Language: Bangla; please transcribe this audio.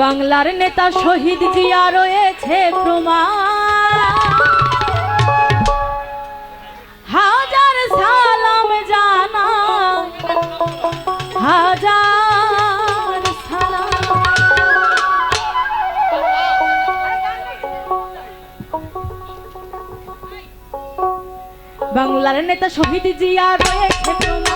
বাংলার নেতা শহীদ জিয়া রয়েছে প্রমাণ। হা বাংলার নেতা শহীদ জিয়া রয়েছে